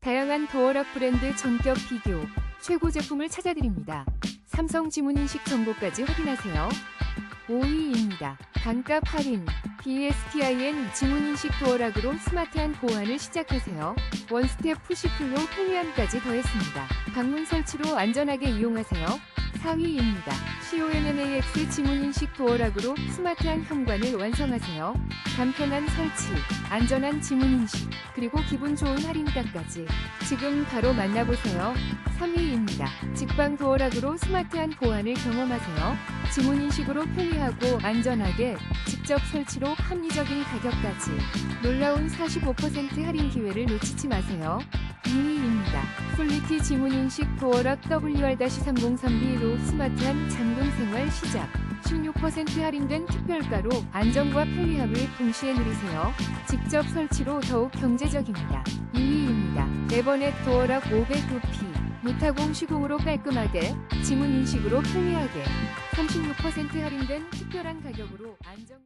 다양한 도어락 브랜드 전격 비교, 최고 제품을 찾아드립니다. 삼성 지문인식 정보까지 확인하세요. 5위입니다. 단값 할인, BSTIN 지문인식 도어락으로 스마트한 보안을 시작하세요. 원스텝 푸시풀로 편리함까지 더했습니다. 방문 설치로 안전하게 이용하세요. 4위입니다. CONNAX 지문인식 도어락으로 스마트한 현관을 완성하세요. 간편한 설치, 안전한 지문인식, 그리고 기분 좋은 할인가까지 지금 바로 만나보세요. 3위입니다. 직방 도어락으로 스마트한 보안을 경험하세요. 지문인식으로 편리하고 안전하게 직접 설치로 합리적인 가격까지 놀라운 45% 할인 기회를 놓치지 마세요. 2위입니다. 솔리티 지문인식 도어락 WR-303B로 스마트한 잠금 생활 시작. 16% 할인된 특별가로 안정과 편리함을 동시에 누리세요. 직접 설치로 더욱 경제적입니다. 2위입니다. 에버넷 도어락 500루피. 무타공 시공으로 깔끔하게, 지문 인식으로 편리하게, 36% 할인된 특별한 가격으로 안정